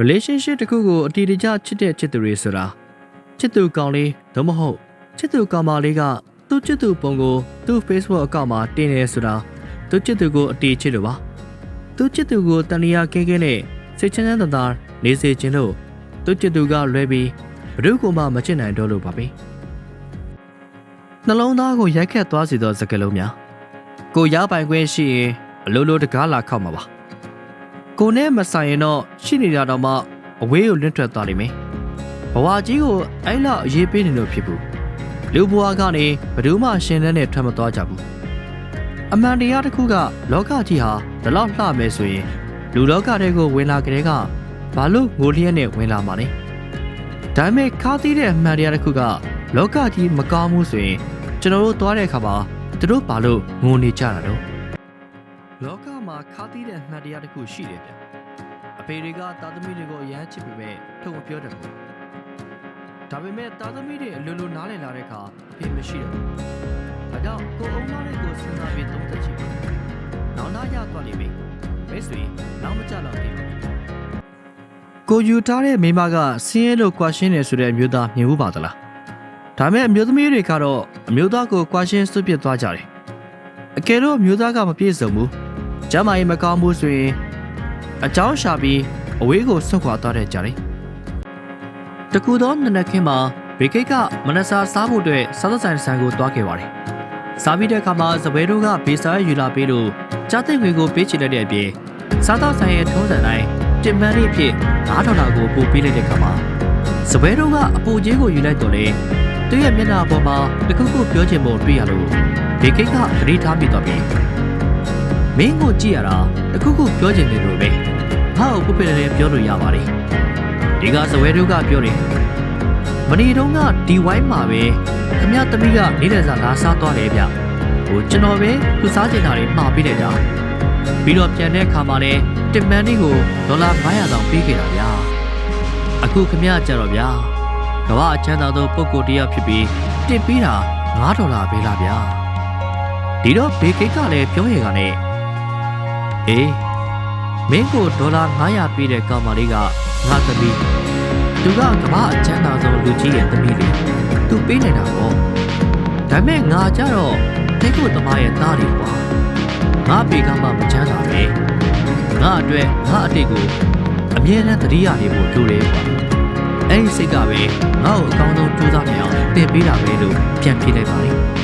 relationship တစ်ခုကိုအတီတကျချစ်တဲ့ချစ်သူတွေဆိုတာချစ်သူကောင်လေးသို့မဟုတ်ချစ်သူကောင်မလေးကသူ့ချစ်သူပုံကိုသူ့ Facebook အကောင့်မှာတင်နေဆိုတာသူ့ချစ်သူကိုအတီချစ်လို့ပါသူ့ချစ်သူကိုတန်လျာကဲကဲနဲ့စိတ်ချမ်းချမ်းသာသာနေစေခြင်းလို့သူ့ချစ်သူကလွဲပြီးဘယ်သူမှမချစ်နိုင်တော့လို့ပါပဲနှလုံးသားကိုရိုက်ခတ်သွားစေသောစကားလုံးများကိုရပိုင်ခွင့်ရှိရင်အလိုလိုတကားလာခောက်မှာပါ ကိုနဲ့မဆိုင်ရင်တော့ရှိနေတာတော့မှအဝေးကိုလွင့်ထွက်သွားလိမ့်မယ်။ဘဝကြီးကိုအဲ့လောက်အရေးပေးနေလို့ဖြစ်ဘူး။လူဘဝကနေဘယ်သူမှရှင်တဲ့နဲ့ထွက်မသွားကြဘူး။အမှန်တရားတစ်ခုကလောကကြီးဟာဒီလောက်လှမယ်ဆိုရင်လူလောကတွေကိုဝင်လာကြတဲ့ကဘာလို့ငိုလျက်နဲ့ဝင်လာမှာလဲ။ဒါပေမဲ့ခါးသီးတဲ့အမှန်တရားတစ်ခုကလောကကြီးမကောင်းဘူးဆိုရင်ကျွန်တော်တို့သွားတဲ့အခါမှာသူတို့ဘာလို့ငိုနေကြတာတော့လောက မှာခါးသီးတဲ့အမှတ်တရားတစ်ခုရှိတယ်ဗျအဖေတွေကတာသမီတွေကိုအရန်ချစ်ပေမဲ့ထုတ်မပြောတတ်ဘူးဒါပေမဲ့တာသမီတွေအလိုလိုနားလည်လာတဲ့အခါအဖေမရှိတော့ဘူးဒါကြောင့်ကိုအုံမောင်းလေးကိုစဉ်းစားပြီးသုံးသပ်ချင်တယ်နောက်လာရသွားလိမ့်မယ်မိတ်ဆွေနောက်မကြတော့သေးဘူးကိုယူထားတဲ့မိမကဆင်းရဲလို့ကွာရှင်းနေဆိုတဲ့အမျိုးသားမြင်ဘူးပါသလားဒါမဲ့အမျိုးသမီးတွေကတော့အမျိုးသားကိုကွာရှင်းစွန့်ပစ်သွားကြတယ်အကယ်လို့အမျိုးသားကမပြည့်စုံဘူး ကျမ်းမာရေးမကောင်းဘူးဆိုရင်အကြောင်းရှာပြီးအဝေးကိုဆွတ်ခွာသွားတဲ့ကြတယ်။တကူသောနနက်ခင်းမှာဘေကိတ်ကမနစာစားဖို့အတွက်စားသက်ဆိုင်ဆိုင်ကိုတွားခဲ့ပါတယ်။စားပြီးတဲ့အခါမှာစပွဲတို့ကဘေးစားယူလာပေးလို့ကြားသိမ်ငွေကိုပေးချင်လိုက်တဲ့အပြင်စားသောက်ဆိုင်ရဲ့ထုံးစံတိုင်းတင်မန်လေးဖြစ်9ဒေါ်လာကိုပို့ပေးလိုက်တဲ့အခါမှာစပွဲတို့ကအပူကြီးကိုယူလိုက်တော့လေသူ့ရဲ့မျက်နှာပေါ်မှာတခုခုပြောချင်ဖို့တွေ့ရလို့ဘေကိတ်ကသတိထားမိတော့ပြီ။ မင်းကိုကြည့်ရတာတစ်ခုခုပြောချင်တယ်လို့ပဲငါ့ကိုပုပ္ပယ်လည်းပြောလို့ရပါတယ်ဒီကစဝဲတို့ကပြောတယ်မနီတုံးကဒီဝိုင်းမှာပဲခမရသမီးကနေတဲ့စားလာစားသွားတယ်ဗျဟိုကျွန်တော်ပဲသူစားချင်တာတွေမှားပေးလိုက်တာပြီးတော့ပြန်တဲ့အခါမှာလည်းတင်မန်လေးကိုဒေါ်လာ900တောင်ပေးခဲ့တာဗျာအခုခမရကြတော့ဗျာကမ္ဘာအချမ်းသာသောပုဂ္ဂိုလ်တစ်ယောက်ဖြစ်ပြီးတင်ပေးတာ9ဒေါ်လာပေးလားဗျာဒီတော့ဘေကိတ်ကလည်းပြောရကနဲ့ အေးမင်းကိုဒေါ်လာ900ပေးတဲ့ကောင်မလေးကငါသမီးသူကကမ္ဘာအချမ်းသာဆုံးလူကြီးရဲ့သမီးလေးသူပေးနေတာပေါ့ဒါပေမဲ့ငါကြတော့တိတ်ကိုသမားရဲ့သားလေးကွာငါပေကမှမချမ်းသာပဲငါအတွက်ငါအတိတ်ကိုအမြဲတမ်းသတိရနေဖို့လိုတယ်ကွာအဲ့ဒီစိတ်ကပဲငါ့ကိုအကောင်းဆုံးကြိုးစားနေအောင်တင်ပေးတာပဲလို့ပြန်ပြေးလိုက်ပါလိမ့်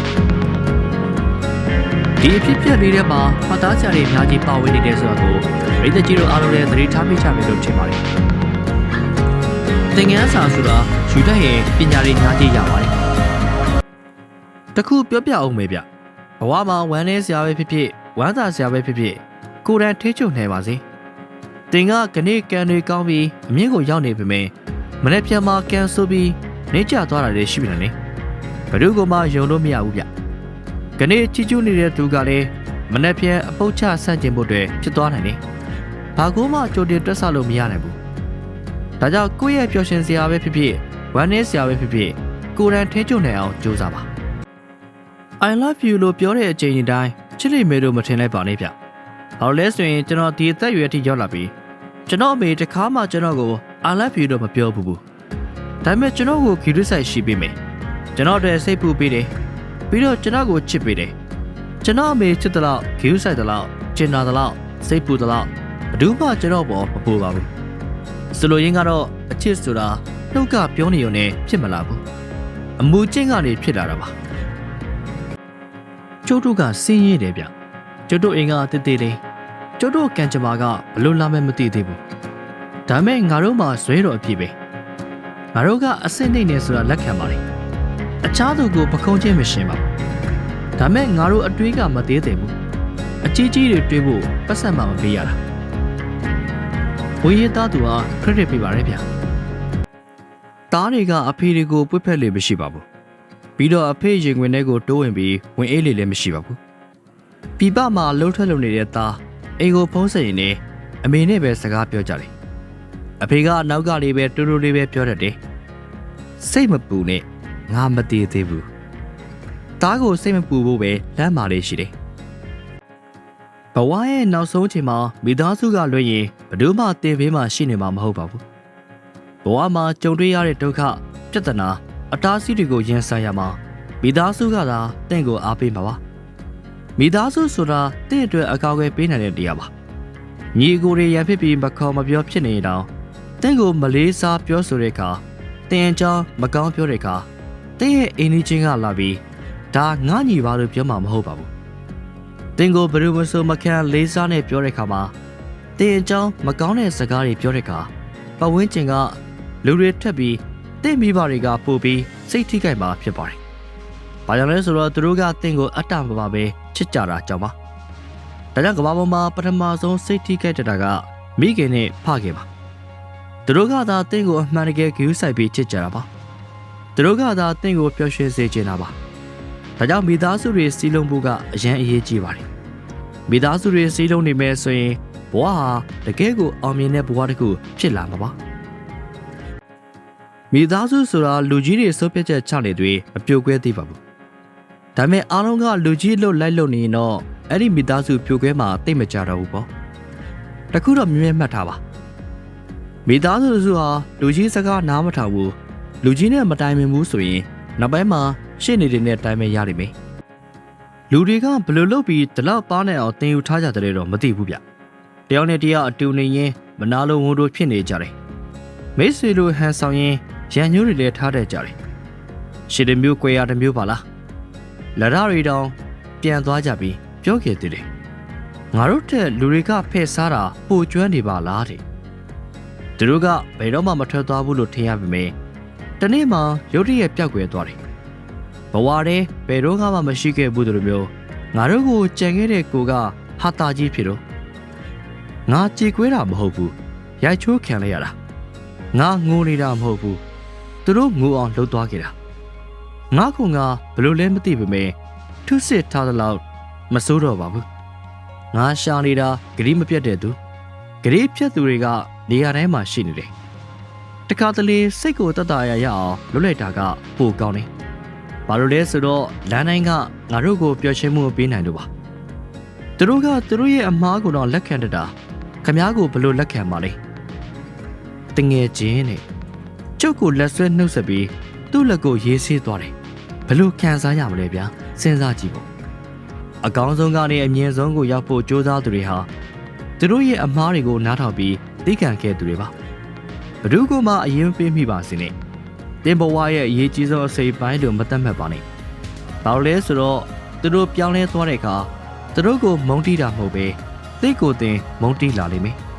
ဒီအဖြစ်ပြက်လေးထဲမှာမှတ်သားစရာတွေအများကြီးပါဝင်နေတယ်ဆိုတော့မိသက်ကြီးတို့အားလုံးလည်းသတိထားမိကြမယ်လို့ထင်ပါတယ်။သင်ငန်းစာဆိုတာယူတတ်ရင်ပညာတွေအများကြီးရပါတယ်။တခုပြောပြအောင်မေဗျ။ဘဝမှာဝမ်းနည်းစရာပဲဖြစ်ဖြစ်ဝမ်းသာစရာပဲဖြစ်ဖြစ်ကိုယ်တိုင်ထိချုပ်နေပါစေ။သင်ကခဏကံတွေကောင်းပြီးအမြင့်ကိုရောက်နေပေမဲ့မနေ့ပြန်မှာကံဆိုးပြီးနေကြသွားတာတွေရှိပြီလား။ဘယ်သူကမှယုံလို့မရဘူးဗျ။ ကနေ့ချီကျူးနေတဲ့သူကလည်းမနေ့ပြန်အပုတ်ချဆန့်ကျင်ဖို့အတွက်ဖြစ်သွားနိုင်တယ်။ဘာကူမှကြိုတင်တွက်ဆလို့မရနိုင်ဘူး။ဒါကြောင့်ကိုယ့်ရဲ့ပျော်ရွှင်စရာပဲဖြစ်ဖြစ်ဝမ်းနည်းစရာပဲဖြစ်ဖြစ်ကိုယ်တိုင်ထိချုံနိုင်အောင်ကြိုးစားပါ။ I love you လို့ပြောတဲ့အချိန်တိုင်းချစ်လိမ့်မယ်လို့မထင်လိုက်ပါနဲ့ဗျ။ဘာလို့လဲဆိုရင်ကျွန်တော်ဒီအသက်အရွယ်ထိရောက်လာပြီ။ကျွန်တော်အမေတစ်ခါမှကျွန်တော်ကို I love you လို့မပြောဘူးဘူး။ဒါပေမဲ့ကျွန်တော်ကိုဂီရစ်ဆိုင်ရှိပေးမယ်။ကျွန်တော်အတွက်စိတ်ပူပေးတယ်။ ပြီးတော့ကျွန်တော်ကိုချစ်ပေးတယ်ကျွန်တော်အမေချစ်တဲ့လောက်ဂယူးဆိုင်တဲ့လောက်ကျင်နာတဲ့လောက်စိတ်ပူတဲ့လောက်ဘယ်သူမှကျွန်တော်ပေါ်မပူပါဘူးဆိုလိုရင်းကတော့အချစ်ဆိုတာနှုတ်ကပြောနေုံနဲ့ဖြစ်မလာဘူးအမူကျင့်ကနေဖြစ်လာတာပါကျုပ်တို့ကစင်းရဲတယ်ဗျကျုပ်တို့အိမ်ကတည်တည်လေးကျုပ်တို့ကံကြမ္မာကဘလို့လာမဲ့မသိသေးဘူးဒါမဲ့ငါတို့မှဇွဲတော်အပြည့်ပဲငါတို့ကအစ်စ်နေနေဆိုတာလက်ခံပါလေ အခြားသူကိုပခုံးချင်းမရှင်ပါဘူးဒါမဲ့ငါတို့အတွေးကမသေးသေးဘူးအကြီးကြီးတွေတွေးဖို့ပတ်စံမှမပေးရတာဝေးရသားသူဟာခရက်ဒစ်ပေးပါရဗျာတားတွေကအဖေတွေကိုပွတ်ဖက်လေမရှိပါဘူးပြီးတော့အဖေရင်ခွင်ထဲကိုတိုးဝင်ပြီးဝင်အေးလေလည်းမရှိပါဘူးပြပမှာလှုပ်ထွက်လုံနေတဲ့သားအိမ်ကိုဖုံးဆက်ရင်လည်းအမေနဲ့ပဲစကားပြောကြတယ်အဖေကအနောက်ကလေးပဲတူတူလေးပဲပြောတတ်တယ်စိတ်မပူနဲ့ ငါမတည်သေးဘူး။တားကိုစိတ်မပူဖို့ပဲလမ်းမာလေးရှိတယ်။ဘဝရဲ့နောက်ဆုံးအချိန်မှာမိသားစုကလွှဲရင်ဘယ်သူမှတင်ပေးမှရှိနေမှာမဟုတ်ပါဘူးဘဝမှာကြုံတွေ့ရတဲ့ဒုက္ခပြဿနာအတားအဆီးတွေကိုရင်ဆိုင်ရမှာမိသားစုကသာတင့်ကိုအားပေးမှာပါမိသားစုဆိုတာတင့်အတွက်အကောက်အွယ်ပေးနိုင်တဲ့တရားပါညီအကိုတွေရန်ဖြစ်ပြီးမခေါ်မပြောဖြစ်နေတော့တင့်ကိုမလေးစားပြောဆိုတဲ့အခါတင်အကြောင်းမကောင်းပြောတဲ့အခါ တင့်ရဲ့အိမ်ကြီးချင်းကလာပြီးဒါငါညီပါလို့ပြောမှာမဟုတ်ပါဘူးတင်ကိုဘယ်လိုမဆိုမခံလေးစားနဲ့ပြောတဲ့ခါမှာတင်အကြောင်းမကောင်းတဲ့စကားတွေပြောတဲ့ခါပတ်ဝန်းကျင်ကလူတွေထက်ပြီးတင့်မိဘတွေကပို့ပြီးစိတ်ထိခိုက်မှာဖြစ်ပါတယ်။ဘာကြောင့်လဲဆိုတော့သူတို့ကတင့်ကိုအတ္တမပါပဲချစ်ကြတာကြောင့်ပါ။ဒါကြောင့်ကမ္ဘာပေါ်မှာပထမဆုံးစိတ်ထိခိုက်တတာကမိခင်နဲ့ဖခင်ပါ။သူတို့ကသာတင့်ကိုအမှန်တကယ်ဂရုစိုက်ပြီးချစ်ကြတာပါ။ သူတို့ကသာတင့်ကိုပျော်ရွှင်စေချင်တာပါ။ဒါကြောင့်မိသားစုတွေစီးလုံးဖို့ကအရန်အရေးကြီးပါတယ်။မိသားစုတွေစည်းလုံးနေမယ်ဆိုရင်ဘဝဟာတကယ်ကိုအောင်မြင်တဲ့ဘဝတစ်ခုဖြစ်လာမှာပါမိသားစုဆိုတာလူကြီးတွေစိုးပြတ်ချက်ချနေတွေမပြိုကွဲသေးပါဘူးဒါပေမဲ့အားလုံးကလူကြီးလို့လိုက်လို့နေရင်တော့အဲ့ဒီမိသားစုပြိုကွဲမှာတိတ်မကြတော့ဘူးပေါ့တခုတော့မြင်မြင်မှတ်ထားပါမိသားစုစုဟာလူကြီးစကားနားမထောင်ဘူး လူကြီးနဲ့မတိုင်ပင်ဘူးဆိုရင်နောက်ပိုင်းမှာရှေ့နေတွေနဲ့တိုင်ပင်ရလိမ့်မယ်လူတွေကဘယ်လိုလုပ်ပြီးဒီလောက်ပါနေအောင်တင်ယူထားကြတယ်တော့မသိဘူးဗျတယောက်နဲ့တယောက်အတူနေရင်မနာလိုဝန်တို့ဖြစ်နေကြတယ်မိတ်ဆွေလိုဟန်ဆောင်ရင်ရန်ညိုးတွေလည်းထားတတ်ကြတယ်ရှစ်တမျိုး꿰ရတစ်မျိုးပါလားလရရီတောင်ပြန်သွားကြပြီးပြောခဲ့သေးတယ်ငါတို့တဲ့လူတွေကဖဲ့စားတာပိုကျွမ်းနေပါလားတဲ့သူတို့ကဘယ်တော့မှမထွက်သွားဘူးလို့ထင်ရပါမယ် တနေ့မှရုတ်တရက်ပြောက်ကွယ်သွားတယ်ဘဝထဲဘယ်တော့မှမရှိခဲ့ဘူးတို့လိုမျိုးငါတို့ကိုကြံခဲ့တဲ့ကိုကဟာတာကြီးဖြစ်တော့ငါကြေကွဲတာမဟုတ်ဘူးရိုက်ချိုးခံလိုက်ရတာငါငိုနေတာမဟုတ်ဘူးသူတို့ငိုအောင်လှုပ်သွားခဲ့တာငါကငါဘလို့လဲမသိပေမဲ့ထုစစ်ထားသလောက်မစိုးတော့ပါဘူးငါရှာနေတာဂရီမပြတ်တဲ့သူဂရီဖြတ်သူတွေကနေရာတိုင်းမှာရှိနေတယ် တခါတလေစိတ်ကိုတတ်တာရရအောင်လွတ်လိုက်တာကပိုကောင်းတယ်ဘာလို့လဲဆိုတော့လမ်းတိုင်းကငါတို့ကိုပျော်ရွှင်မှုပေးနိုင်လို့ပါသူတို့ကသူတို့ရဲ့အမားကိုတော့လက်ခံတတ်တာခမားကိုဘလို့လက်ခံပါလဲတငယ်ချင်းနဲ့ကျုပ်ကိုလက်ဆွဲနှုတ်ဆက်ပြီးသူ့လက်ကိုရေးဆေးသွားတယ်ဘလို့ခံစားရမလဲဗျာစဉ်းစားကြည့်ပေါ့အကောင်းဆုံးကနေအမြင့်ဆုံးကိုရောက်ဖို့ကြိုးစားသူတွေဟာသူတို့ရဲ့အမားတွေကိုနားထောင်ပြီးသိခံခဲ့သူတွေပါ ဘ누구ကမှအရင်မပေးမိပါစေနဲ့တင်ဘဝရဲ့အရေးကြီးဆုံးအစိပ်ပိုင်းလို့မသတ်မှတ်ပါနဲ့။ဘာလို့လဲဆိုတော့သူတို့ပြောင်းလဲသွားတဲ့အခါသူတို့ကိုမုန်းတီးတာမဟုတ်ပဲသိကိုယ်တင်မုန်းတီးလာလိမ့်မယ်။